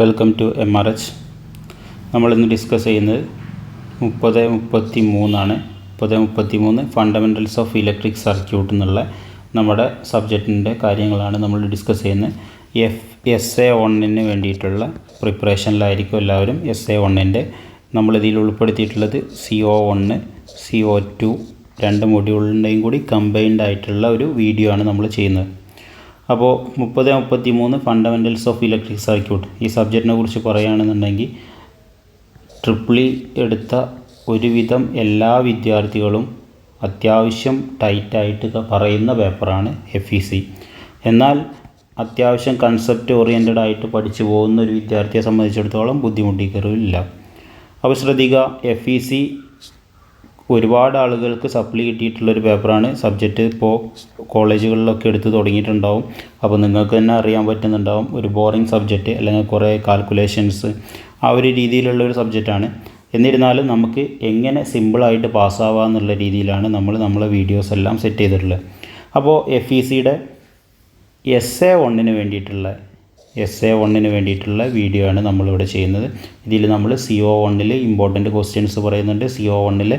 Welcome to M R H നമ്മളിന്ന് discuss ചെയ്യുന്നത് മുപ്പത് മുപ്പത്തി മൂന്നാണ് മുപ്പത് മുപ്പത്തി മൂന്ന് ഫണ്ടമെന്റൽസ് ഓഫ് ഇലക്ട്രിക് സർക്യൂട്ട് എന്നുള്ള നമ്മുടെ സബ്ജക്റ്റിന്റെ കാര്യങ്ങളാണ് നമ്മൾ ഡിസ്കസ് ചെയ്യുന്നത്. എഫ് എസ് എ വണ്ണിന് വേണ്ടിയിട്ടുള്ള പ്രിപ്പറേഷനിലായിരിക്കും എല്ലാവരും എസ് എ വണ്ണിന്റെ നമ്മളിതിൽ ഉൾപ്പെടുത്തിയിട്ടുള്ളത് C O one C O two രണ്ട് മൊഡ്യൂളിന്റെയും കൂടി കമ്പൈൻഡ് ആയിട്ടുള്ള ഒരു വീഡിയോ ആണ് നമ്മൾ ചെയ്യുന്നത്. അപ്പോൾ മുപ്പത് മുപ്പത്തി മൂന്ന് ഫണ്ടമെന്റൽസ് ഓഫ് ഇലക്ട്രിക് സർക്യൂട്ട് ഈ സബ്ജക്റ്റിനെ കുറിച്ച് പറയുകയാണെന്നുണ്ടെങ്കിൽ ട്രിപ്പിളി എടുത്ത ഒരുവിധം എല്ലാ വിദ്യാർത്ഥികളും അത്യാവശ്യം ടൈറ്റായിട്ട് പറയുന്ന പേപ്പറാണ് എഫ് ഇ സി എന്നാൽ അത്യാവശ്യം കൺസെപ്റ്റ് ഓറിയന്റഡ് ആയിട്ട് പഠിച്ചു പോകുന്ന ഒരു വിദ്യാർത്ഥിയെ സംബന്ധിച്ചിടത്തോളം ബുദ്ധിമുട്ടിക്കറില്ല. അപ്പോൾ ശ്രദ്ധിക്കുക എഫ് ഇ സി ഒരുപാട് ആളുകൾക്ക് സപ്ലി കിട്ടിയിട്ടുള്ളൊരു പേപ്പറാണ് സബ്ജക്റ്റ് ഇപ്പോൾ കോളേജുകളിലൊക്കെ എടുത്ത് തുടങ്ങിയിട്ടുണ്ടാവും. അപ്പോൾ നിങ്ങൾക്ക് തന്നെ അറിയാൻ പറ്റുന്നുണ്ടാവും. ഒരു ബോറിംഗ് സബ്ജക്റ്റ് അല്ലെങ്കിൽ കുറേ കാൽക്കുലേഷൻസ് ആ ഒരു രീതിയിലുള്ള ഒരു സബ്ജക്റ്റാണ് എന്നിരുന്നാലും നമുക്ക് എങ്ങനെ സിമ്പിളായിട്ട് പാസ്സാവാം എന്നുള്ള രീതിയിലാണ് നമ്മൾ നമ്മളെ വീഡിയോസ് എല്ലാം സെറ്റ് ചെയ്തിട്ടുള്ളത്. അപ്പോൾ എഫ് ഇ സിയുടെ എസ് എ വണ്ണിന് വേണ്ടിയിട്ടുള്ള എസ് എ വണ്ണിന് വേണ്ടിയിട്ടുള്ള വീഡിയോ ആണ് നമ്മളിവിടെ ചെയ്യുന്നത്. ഇതിൽ നമ്മൾ സി ഒ വണ്ണിൽ ഇമ്പോർട്ടന്റ് ക്വസ്റ്റ്യൻസ് പറയുന്നുണ്ട്. സി ഒ വണ്ണിൽ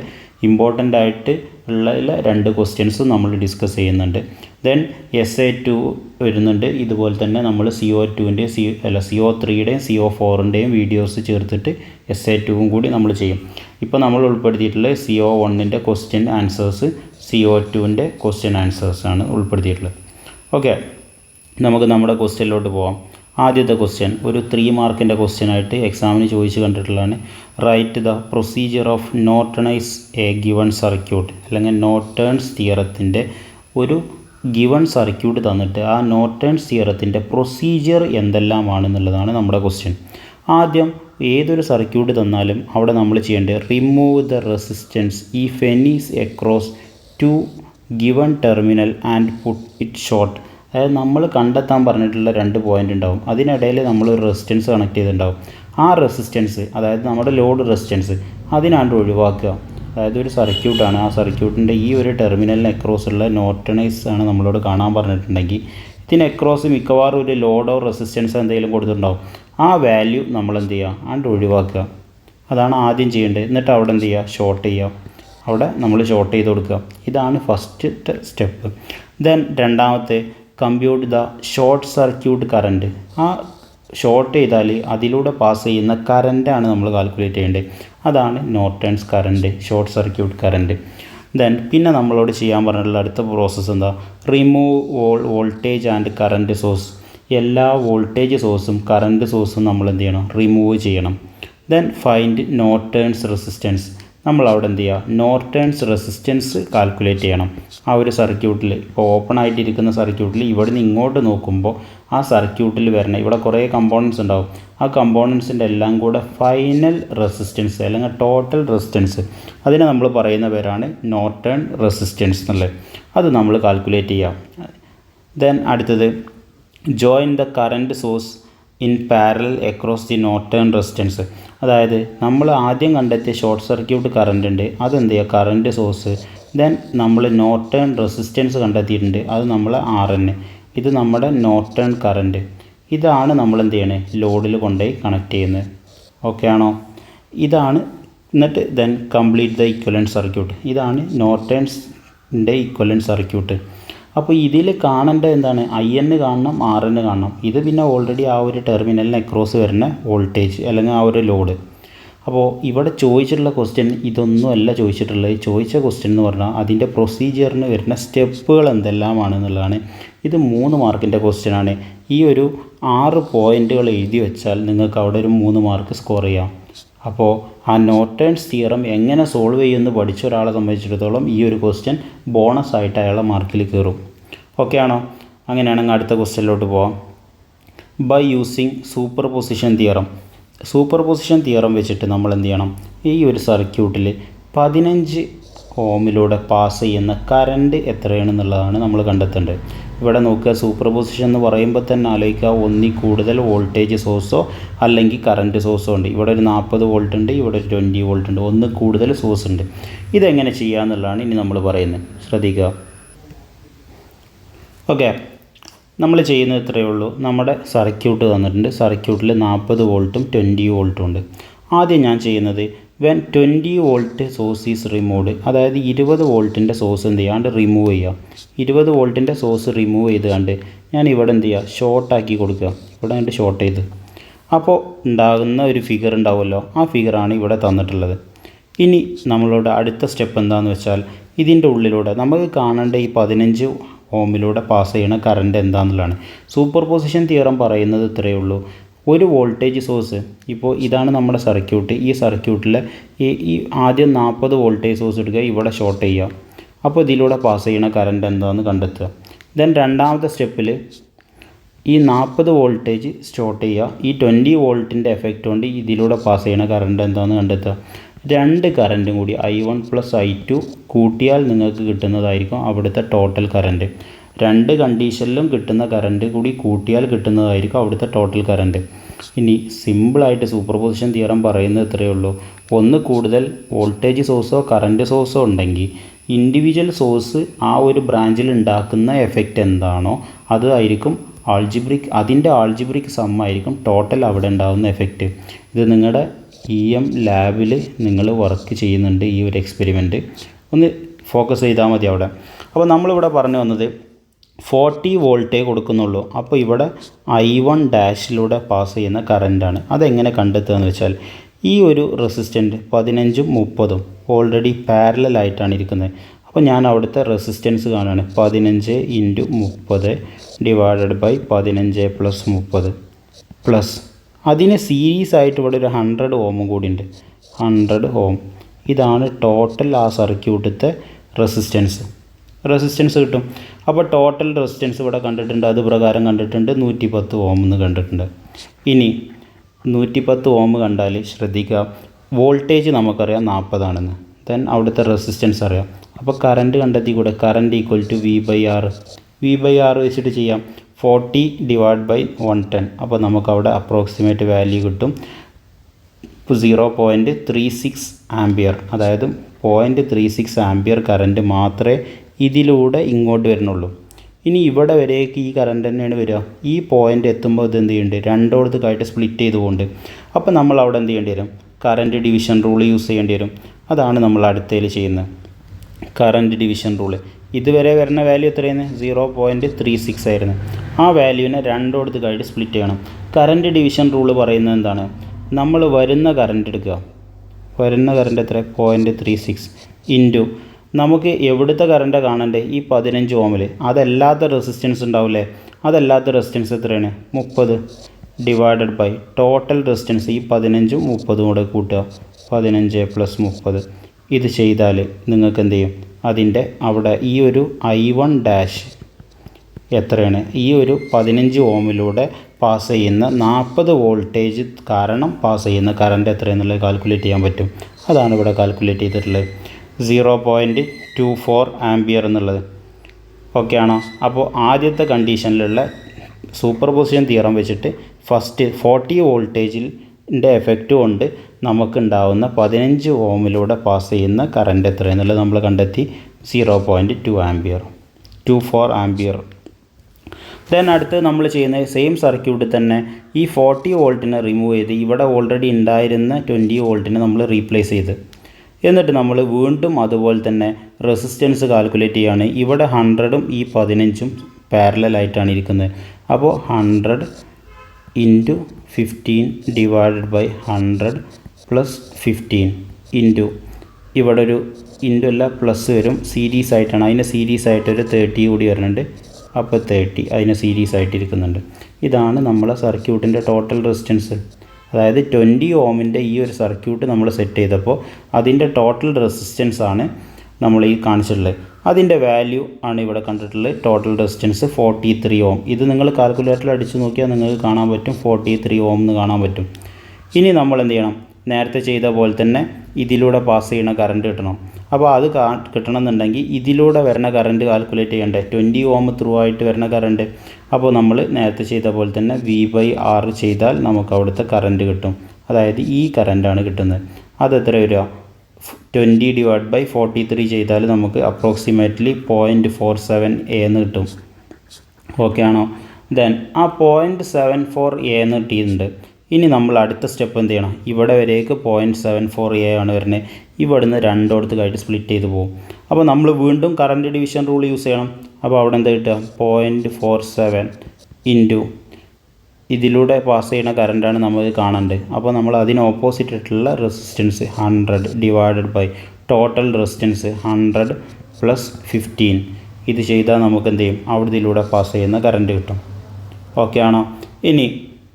ഇമ്പോർട്ടന്റ് ആയിട്ട് ഉള്ള രണ്ട് ക്വസ്റ്റ്യൻസ് നമ്മൾ ഡിസ്കസ് ചെയ്യുന്നുണ്ട്. ദെൻ എസ് എ ടു വരുന്നുണ്ട്. ഇതുപോലെ തന്നെ നമ്മൾ സി ഒ ടുവിന്റെയും സി അല്ല സി ഒ ത്രീയുടെയും സി ഒ ഫോറിന്റെയും വീഡിയോസ് ചേർത്തിട്ട് എസ് എ ടുവും കൂടി നമ്മൾ ചെയ്യും. ഇപ്പോൾ നമ്മൾ ഉൾപ്പെടുത്തിയിട്ടുള്ള സി ഒ വണ്ണിന്റെ ക്വസ്റ്റ്യൻ ആൻസേഴ്സ് സി ഒ ടുവിന്റെ ക്വസ്റ്റ്യൻ ആൻസേഴ്സാണ് ഉൾപ്പെടുത്തിയിട്ടുള്ളത്. ഓക്കെ നമുക്ക് നമ്മുടെ ക്വസ്റ്റ്യനിലോട്ട് പോവാം. ആദ്യത്തെ ക്വസ്റ്റ്യൻ ഒരു ത്രീ മാർക്കിന്റെ ക്വസ്റ്റ്യൻ ആയിട്ട് എക്സാമിന് ചോദിച്ച് കണ്ടിട്ടുള്ളതാണ്. Write the procedure of Nortonise a given circuit അല്ലെങ്കിൽ നോട്ടേൺസ് തിയറത്തിന്റെ ഒരു ഗിവൺ സർക്യൂട്ട് തന്നിട്ട് ആ നോട്ടേൺസ് തിയറത്തിന്റെ പ്രൊസീജിയർ എന്തെല്ലാമാണെന്നുള്ളതാണ് നമ്മുടെ ക്വസ്റ്റ്യൻ ആദ്യം ഏതൊരു സർക്യൂട്ട് തന്നാലും അവിടെ നമ്മൾ ചെയ്യേണ്ടത് remove the resistance if ഫെനീസ് across two given terminal and put it short അതായത് നമ്മൾ കണ്ടെത്താൻ പറഞ്ഞിട്ടുള്ള രണ്ട് പോയിന്റ് ഉണ്ടാവും. അതിനിടയിൽ നമ്മൾ ഒരു റെസിസ്റ്റൻസ് കണക്ട് ചെയ്തിട്ടുണ്ടാവും. ആ റെസിസ്റ്റൻസ് അതായത് നമ്മുടെ ലോഡ് റെസിസ്റ്റൻസ് അതിനാണ്ട് ഒഴിവാക്കുക. അതായത് ഒരു സർക്യൂട്ടാണ് ആ സർക്യൂട്ടിന്റെ ഈ ഒരു ടെർമിനലിന് അക്രോസ് ഉള്ള നോട്ടണൈസ് ആണ് നമ്മളോട് കാണാൻ പറഞ്ഞിട്ടുണ്ടെങ്കിൽ ഇതിന് അക്രോസ് മിക്കവാറും ഒരു ലോഡോ റെസിസ്റ്റൻസ് എന്തെങ്കിലും കൊടുത്തിട്ടുണ്ടാവും. ആ വാല്യൂ നമ്മൾ എന്ത് ചെയ്യുക? ആണ്ട് ഒഴിവാക്കുക. അതാണ് ആദ്യം ചെയ്യേണ്ടത്. എന്നിട്ട് അവിടെ എന്ത് ചെയ്യുക? ഷോർട്ട് ചെയ്യുക. അവിടെ നമ്മൾ ഷോർട്ട് ചെയ്ത് കൊടുക്കുക. ഇതാണ് ഫസ്റ്റ് സ്റ്റെപ്പ് ദെൻ രണ്ടാമത്തെ compute the short circuit current ആ ഷോർട്ട് ചെയ്താൽ അതിലൂടെ പാസ് ചെയ്യുന്ന കറന്റാണ് നമ്മൾ കാൽക്കുലേറ്റ് ചെയ്യേണ്ടത് അതാണ് Norton's current short circuit current then പിന്നെ നമ്മളോട് ചെയ്യാൻ പറഞ്ഞിട്ടുള്ള അടുത്ത പ്രോസസ്സ് എന്താ? Remove vol voltage and current source എല്ലാ വോൾട്ടേജ് സോഴ്സും കറന്റ് സോഴ്സും നമ്മൾ എന്ത് ചെയ്യണം? റിമൂവ് ചെയ്യണം. ദെൻ ഫൈൻഡ് നോർട്ടേൺസ് റെസിസ്റ്റൻസ് നമ്മൾ അവിടെ എന്ത് ചെയ്യുക നോർട്ടേൺസ് റെസിസ്റ്റൻസ് കാൽക്കുലേറ്റ് ചെയ്യണം. ആ ഒരു സർക്യൂട്ടിൽ ഇപ്പോൾ ഓപ്പൺ ആയിട്ടിരിക്കുന്ന സർക്യൂട്ടിൽ ഇവിടെ നിന്ന് ഇങ്ങോട്ട് നോക്കുമ്പോൾ ആ സർക്യൂട്ടിൽ വരണം ഇവിടെ കുറേ കമ്പോണൻസ് ഉണ്ടാവും. ആ കമ്പോണൻസിന്റെ എല്ലാം കൂടെ ഫൈനൽ റെസിസ്റ്റൻസ് അല്ലെങ്കിൽ ടോട്ടൽ റെസിസ്റ്റൻസ് അതിനെ നമ്മൾ പറയുന്ന പേരാണ് നോർട്ടേൺ റെസിസ്റ്റൻസ് എന്നുള്ളത്. അത് നമ്മൾ കാൽക്കുലേറ്റ് ചെയ്യാം. ദെൻ അടുത്തത് join the current source in parallel across the Norton resistance അതായത് നമ്മൾ ആദ്യം കണ്ടെത്തിയ ഷോർട്ട് സർക്യൂട്ട് കറണ്ട് ഉണ്ട്. അതെന്ത് ചെയ്യുക? കറണ്ട് സോഴ്സ് ദെൻ നമ്മൾ നോർട്ടേൺ റെസിസ്റ്റൻസ് കണ്ടെത്തിയിട്ടുണ്ട്. അത് നമ്മൾ ആർ എൻ ഇത് നമ്മുടെ നോർട്ടേൺ കറണ്ട് ഇതാണ് നമ്മൾ എന്ത് ചെയ്യണേ? ലോഡിൽ കൊണ്ടുപോയി കണക്ട് ചെയ്യുന്നത്. ഓക്കെ ആണോ? ഇതാണ് എന്നിട്ട് then complete the equivalent circuit ഇതാണ് നോർട്ടേൺസിന്റെ ഇക്വലൻ സർക്യൂട്ട് അപ്പോൾ ഇതിൽ കാണേണ്ട എന്താണ്? ഐ എന്ന് കാണണം ആർ എന്ന് കാണണം. ഇത് പിന്നെ ഓൾറെഡി ആ ഒരു ടെർമിനലിന് അക്രോസ് വരുന്ന വോൾട്ടേജ് അല്ലെങ്കിൽ ആ ഒരു ലോഡ് അപ്പോൾ ഇവിടെ ചോദിച്ചിട്ടുള്ള ക്വസ്റ്റ്യൻ ഇതൊന്നുമല്ല ചോദിച്ചിട്ടുള്ളത്. ചോദിച്ച ക്വസ്റ്റ്യൻ എന്ന് പറഞ്ഞാൽ അതിന്റെ പ്രൊസീജിയറിന് വരുന്ന സ്റ്റെപ്പുകൾ എന്തെല്ലാമാണ് എന്നുള്ളതാണ്. ഇത് മൂന്ന് മാർക്കിന്റെ ക്വസ്റ്റ്യനാണ് ഈ ഒരു ആറ് പോയിന്റുകൾ എഴുതി വെച്ചാൽ നിങ്ങൾക്ക് അവിടെ ഒരു മൂന്ന് മാർക്ക് സ്കോർ ചെയ്യാം. അപ്പോൾ ആ നോട്ടേൺസ് തിയറം എങ്ങനെ സോൾവ് ചെയ്യുമെന്ന് പഠിച്ച ഒരാളെ സംബന്ധിച്ചിടത്തോളം ഈ ഒരു ക്വസ്റ്റ്യൻ ബോണസ് ആയിട്ട് അയാളെ മാർക്കിൽ കയറും. ഓക്കെ ആണോ അങ്ങനെയാണെങ്കിൽ അടുത്ത ക്വസ്റ്റ്യനിലോട്ട് പോവാം. By using superposition theorem superposition theorem വെച്ചിട്ട് നമ്മൾ എന്ത് ചെയ്യണം? ഈ ഒരു സർക്യൂട്ടിൽ പതിനഞ്ച് ഓമിലൂടെ പാസ് ചെയ്യുന്ന കറണ്ട് എത്രയാണെന്നുള്ളതാണ് നമ്മൾ കണ്ടെത്തേണ്ടത്. ഇവിടെ നോക്കുക സൂപ്പർ പൊസിഷൻ എന്ന് പറയുമ്പോൾ തന്നെ ആലോചിക്കുക ഒന്നിൽ കൂടുതൽ വോൾട്ടേജ് സോഴ്സോ അല്ലെങ്കിൽ കറണ്ട് സോഴ്സോ ഉണ്ട്. ഇവിടെ ഒരു നാൽപ്പത് വോൾട്ട് ഉണ്ട് ഇവിടെ ഒരു ട്വന്റി വോൾട്ട് ഉണ്ട് ഒന്ന് കൂടുതൽ സോഴ്സ് ഉണ്ട്. ഇതെങ്ങനെ ചെയ്യുക എന്നുള്ളതാണ് ഇനി നമ്മൾ പറയുന്നത്. ശ്രദ്ധിക്കുക. ഓക്കെ നമ്മൾ ചെയ്യുന്നത് ഇത്രയേ ഉള്ളൂ. നമ്മുടെ സർക്യൂട്ട് തന്നിട്ടുണ്ട്. സർക്യൂട്ടിൽ നാൽപ്പത് വോൾട്ടും ട്വന്റി വോൾട്ടും ഉണ്ട്. ആദ്യം ഞാൻ ചെയ്യുന്നത് when twenty volt source is removed അതായത് ഇരുപത് വോൾട്ടിന്റെ സോഴ്സ് എന്ത് ചെയ്യാണ്ട് റിമൂവ് ചെയ്യുക ഇരുപത് വോൾട്ടിന്റെ സോഴ്സ് റിമൂവ് ചെയ്ത് കണ്ട് ഞാൻ ഇവിടെ എന്ത് ചെയ്യുക ഷോർട്ടാക്കി കൊടുക്കുക. ഇവിടെ കണ്ട് ഷോർട്ട് ചെയ്ത്. അപ്പോൾ ഉണ്ടാകുന്ന ഒരു ഫിഗർ ഉണ്ടാവുമല്ലോ. ആ ഫിഗറാണ് ഇവിടെ തന്നിട്ടുള്ളത്. ഇനി നമ്മളോട് അടുത്ത സ്റ്റെപ്പ് എന്താണെന്ന് വെച്ചാൽ ഇതിന്റെ ഉള്ളിലൂടെ നമുക്ക് കാണേണ്ട ഈ പതിനഞ്ച് ഓമിലൂടെ പാസ് ചെയ്യുന്ന കറണ്ട് എന്താണെന്നുള്ളതാണ് സൂപ്പർ പൊസിഷൻ തിയറം പറയുന്നത് ഇത്രയേ ഉള്ളൂ. ഒരു വോൾട്ടേജ് സോഴ്സ് ഇപ്പോൾ ഇതാണ് നമ്മുടെ സർക്യൂട്ട് ഈ സർക്യൂട്ടിൽ ഈ ഈ ആദ്യം നാൽപ്പത് വോൾട്ടേജ് സോഴ്സ് എടുക്കുക ഇവിടെ ഷോർട്ട് ചെയ്യുക. അപ്പോൾ ഇതിലൂടെ പാസ് ചെയ്യുന്ന കറണ്ട് എന്താണെന്ന് കണ്ടെത്തുക. ദെൻ രണ്ടാമത്തെ സ്റ്റെപ്പിൽ ഈ നാൽപ്പത് വോൾട്ടേജ് ഷോർട്ട് ചെയ്യുക. ഈ ട്വന്റി വോൾട്ടിന്റെ എഫക്റ്റ് കൊണ്ട് ഇതിലൂടെ പാസ് ചെയ്യുന്ന കറണ്ട് എന്താണെന്ന് കണ്ടെത്തുക. രണ്ട് കറന്റും കൂടി I one plus I two കൂട്ടിയാൽ നിങ്ങൾക്ക് കിട്ടുന്നതായിരിക്കും അവിടുത്തെ ടോട്ടൽ കറന്റ് രണ്ട് കണ്ടീഷനിലും കിട്ടുന്ന കറന്റ് കൂടി കൂട്ടിയാൽ കിട്ടുന്നതായിരിക്കും അവിടുത്തെ ടോട്ടൽ കറന്റ് ഇനി സിമ്പിളായിട്ട് സൂപ്പർ പൊസിഷൻ തിയറം പറയുന്നത് ഇത്രയേ ഉള്ളൂ. ഒന്ന് കൂടുതൽ വോൾട്ടേജ് സോഴ്സോ കറന്റ് സോഴ്സോ ഉണ്ടെങ്കിൽ ഇൻഡിവിജ്വൽ സോഴ്സ് ആ ഒരു ബ്രാഞ്ചിൽ ഉണ്ടാക്കുന്ന എഫക്റ്റ് എന്താണോ അതായിരിക്കും ആൾജിബ്രിക് അതിന്റെ ആൾജിബ്രിക് സമ്മായിരിക്കും ടോട്ടൽ അവിടെ ഉണ്ടാകുന്ന എഫക്റ്റ് ഇത് നിങ്ങളുടെ ഇ എം ലാബിൽ നിങ്ങൾ വർക്ക് ചെയ്യുന്നുണ്ട് ഈ ഒരു എക്സ്പെരിമെന്റ് ഒന്ന് ഫോക്കസ് ചെയ്താൽ മതി അവിടെ. അപ്പോൾ നമ്മളിവിടെ പറഞ്ഞു വന്നത് ഫോർട്ടി വോൾട്ടേ കൊടുക്കുന്നുള്ളൂ. അപ്പോൾ ഇവിടെ ഐ വൺ ഡാഷിലൂടെ പാസ് ചെയ്യുന്ന കറന്റാണ് അതെങ്ങനെ കണ്ടെത്തുക എന്ന് വെച്ചാൽ ഈ ഒരു റെസിസ്റ്റന്റ് പതിനഞ്ചും മുപ്പതും ഓൾറെഡി പാരലായിട്ടാണ് ഇരിക്കുന്നത്. അപ്പോൾ ഞാൻ അവിടുത്തെ റെസിസ്റ്റൻസ് കാണുകയാണ് പതിനഞ്ച് ഇന്റു മുപ്പത് ഡിവൈഡഡ് ബൈ പതിനഞ്ച് പ്ലസ് മുപ്പത് പ്ലസ് അതിന് സീരീസ് ആയിട്ട് ഇവിടെ ഒരു ഹൺഡ്രഡ് ഓമും കൂടി ഉണ്ട് ഹൺഡ്രഡ് ഓം ഇതാണ് ടോട്ടൽ ആ സർക്യൂട്ടത്തെ റെസിസ്റ്റൻസ് റെസിസ്റ്റൻസ് കിട്ടും. അപ്പോൾ ടോട്ടൽ റെസിസ്റ്റൻസ് ഇവിടെ കണ്ടിട്ടുണ്ട്. അത് പ്രകാരം കണ്ടിട്ടുണ്ട് നൂറ്റി പത്ത് ഓം എന്ന് കണ്ടിട്ടുണ്ട്. ഇനി നൂറ്റി പത്ത് ഓം കണ്ടാൽ ശ്രദ്ധിക്കുക. വോൾട്ടേജ് നമുക്കറിയാം നാൽപ്പതാണെന്ന് ദെൻ അവിടുത്തെ റെസിസ്റ്റൻസ് അറിയാം. അപ്പോൾ കറണ്ട് കണ്ടെത്തി കൂടെ. Current equal to V by R V by R വെച്ചിട്ട് ചെയ്യാം. Forty divide by one ten അപ്പോൾ നമുക്കവിടെ അപ്രോക്സിമേറ്റ് വാല്യൂ കിട്ടും. Zero point three six ampere അതായത് point three six ampere current മാത്രമേ ഇതിലൂടെ ഇങ്ങോട്ട് വരുന്നുള്ളൂ. ഇനി ഇവിടെ വരേക്ക് ഈ കറണ്ട് തന്നെയാണ് വരിക. ഈ പോയിന്റ് എത്തുമ്പോൾ ഇത് എന്ത് ചെയ്യേണ്ടത് രണ്ടോടത്തേക്കായിട്ട് സ്പ്ലിറ്റ് ചെയ്തുകൊണ്ട് അപ്പോൾ നമ്മൾ അവിടെ എന്ത് ചെയ്യേണ്ടി വരും? കറന്റ് ഡിവിഷൻ റൂൾ യൂസ് ചെയ്യേണ്ടി വരും. അതാണ് നമ്മൾ അടുത്തതിൽ ചെയ്യുന്നത്. കറന്റ് ഡിവിഷൻ റൂൾ ഇതുവരെ വരുന്ന വാല്യൂ എത്രയാണ് സീറോ പോയിന്റ് ത്രീ സിക്സ് ആയിരുന്നു. ആ വാല്യൂവിനെ രണ്ടോടത്തേക്കായിട്ട് സ്പ്ലിറ്റ് ചെയ്യണം. കറന്റ് ഡിവിഷൻ റൂൾ പറയുന്നത് എന്താണ്? നമ്മൾ വരുന്ന കറന്റ് എടുക്കുക. വരുന്ന കറന്റ് എത്ര? പോയിന്റ് ത്രീ സിക്സ് ഇന്റു നമുക്ക് എവിടുത്തെ കറണ്ട് കാണണ്ടേ? ഈ പതിനഞ്ച് ഓമിൽ അതല്ലാത്ത റെസിസ്റ്റൻസ് ഉണ്ടാവില്ലേ അതല്ലാത്ത റെസിസ്റ്റൻസ് എത്രയാണ്? മുപ്പത് ഡിവൈഡഡ് ബൈ ടോട്ടൽ റെസിസ്റ്റൻസ് ഈ പതിനഞ്ചും മുപ്പതും കൂടെ കൂട്ടുക. പതിനഞ്ച് പ്ലസ് മുപ്പത്. ഇത് ചെയ്താൽ നിങ്ങൾക്ക് എന്ത് ചെയ്യും? അതിന്റെ അവിടെ ഈ ഒരു ഐ വൺ ഡാഷ് എത്രയാണ്? ഈ ഒരു പതിനഞ്ച് ഓമിലൂടെ പാസ് ചെയ്യുന്ന നാൽപ്പത് വോൾട്ടേജ് കാരണം പാസ് ചെയ്യുന്ന കറണ്ട് എത്രയെന്നുള്ളത് കാൽക്കുലേറ്റ് ചെയ്യാൻ പറ്റും. അതാണ് ഇവിടെ കാൽക്കുലേറ്റ് ചെയ്തിട്ടുള്ളത്. Zero point two four ampere എന്നുള്ളത്. ഓക്കെ ആണോ? അപ്പോൾ ആദ്യത്തെ കണ്ടീഷനിലുള്ള സൂപ്പർ പൊസിഷൻ തിയറം വെച്ചിട്ട് ഫസ്റ്റ് ഫോർട്ടി വോൾട്ടേജിന്റെ എഫക്റ്റ് കൊണ്ട് നമുക്കുണ്ടാവുന്ന പതിനഞ്ച് ഓമിലൂടെ പാസ് ചെയ്യുന്ന കറന്റ് എത്ര എന്നുള്ളത് നമ്മൾ കണ്ടെത്തി zero point two ampere two four ampere then അടുത്ത് നമ്മൾ ചെയ്യുന്ന സെയിം സർക്യൂട്ടിൽ തന്നെ ഈ ഫോർട്ടി വോൾട്ടിനെ റിമൂവ് ചെയ്ത് ഇവിടെ ഓൾറെഡി ഉണ്ടായിരുന്ന ട്വന്റി വോൾട്ടിനെ നമ്മൾ റീപ്ലേസ് ചെയ്ത്. എന്നിട്ട് നമ്മൾ വീണ്ടും അതുപോലെ തന്നെ റെസിസ്റ്റൻസ് കാൽക്കുലേറ്റ് ചെയ്യാണ്. ഇവിടെ ഹൺഡ്രഡും ഈ പതിനഞ്ചും പാരലായിട്ടാണ് ഇരിക്കുന്നത്. അപ്പോൾ hundred into fifteen divided by hundred plus fifteen into ഇവിടെ ഒരു ഇന്റു അല്ല പ്ലസ് വരും. സീരീസ് ആയിട്ടാണ്. അതിന് സീരീസ് ആയിട്ട് ഒരു തേർട്ടി കൂടി വരുന്നുണ്ട്. അപ്പോൾ തേർട്ടി അതിന് സീരീസ് ആയിട്ട് ഇരിക്കുന്നുണ്ട്. ഇതാണ് നമ്മളെ സർക്യൂട്ടിന്റെ ടോട്ടൽ റെസിസ്റ്റൻസ് അതായത് ട്വന്റി ഓമിന്റെ ഈ ഒരു സർക്യൂട്ട് നമ്മൾ സെറ്റ് ചെയ്തപ്പോൾ അതിന്റെ ടോട്ടൽ റെസിസ്റ്റൻസ് ആണ് നമ്മൾ ഈ കാണിച്ചിട്ടുള്ളത്. അതിന്റെ വാല്യൂ ആണ് ഇവിടെ കണ്ടിട്ടുള്ളത് total resistance forty three ohm. ഇത് നിങ്ങൾ കാൽക്കുലേറ്ററിൽ അടിച്ച് നോക്കിയാൽ നിങ്ങൾക്ക് കാണാൻ പറ്റും ഫോർട്ടി ത്രീ ഓം എന്ന് കാണാൻ പറ്റും. ഇനി നമ്മൾ എന്ത് ചെയ്യണം? നേരത്തെ ചെയ്ത പോലെ തന്നെ ഇതിലൂടെ പാസ് ചെയ്യുന്ന കറണ്ട് കിട്ടണം. അപ്പോൾ അത് കിട്ടണമെന്നുണ്ടെങ്കിൽ ഇതിലൂടെ വരുന്ന കറണ്ട് കാൽക്കുലേറ്റ് ചെയ്യണ്ടേ? ട്വന്റി ഓം ത്രൂ ആയിട്ട് വരുന്ന കറണ്ട് അപ്പോൾ നമ്മൾ നേരത്തെ ചെയ്ത പോലെ തന്നെ വി ബൈ ആർ ചെയ്താൽ നമുക്ക് അവിടുത്തെ കറണ്ട് കിട്ടും. അതായത് ഈ കറണ്ടാണ് കിട്ടുന്നത്. അത് എത്ര വരിക? Twenty divide by forty three ചെയ്താൽ നമുക്ക് approximately point four seven A എന്ന് കിട്ടും. ഓക്കെ ആണോ? ദെൻ ആ പോയിന്റ് സെവൻ ഫോർ എ എന്ന് കിട്ടിയിട്ടുണ്ട്. ഇനി നമ്മൾ അടുത്ത സ്റ്റെപ്പ് എന്ത് ചെയ്യണം? ഇവിടെ വരേക്ക് പോയിന്റ് സെവൻ ഫോർ എ ആണ് വരുന്നത്. ഇവിടുന്ന് രണ്ടോടത്തേക്കായിട്ട് സ്പ്ലിറ്റ് ചെയ്ത് പോകും അപ്പോൾ നമ്മൾ വീണ്ടും കറണ്ട് ഡിവിഷൻ റൂൾ യൂസ് ചെയ്യണം. അപ്പോൾ അവിടെ എന്താ കിട്ടുക? പോയിന്റ് ഫോർ സെവൻ ഇന്റു ഇതിലൂടെ പാസ് ചെയ്യുന്ന കറണ്ടാണ് നമ്മൾ കാണേണ്ടത്. അപ്പോൾ നമ്മൾ അതിന് ഓപ്പോസിറ്റ് ആയിട്ടുള്ള resistance hundred divided by total resistance hundred plus fifteen ഇത് ചെയ്താൽ നമുക്ക് എന്ത് ചെയ്യും? അവിടെ ഇതിലൂടെ പാസ് ചെയ്യുന്ന കറണ്ട് കിട്ടും. ഓക്കെ ആണോ? ഇനി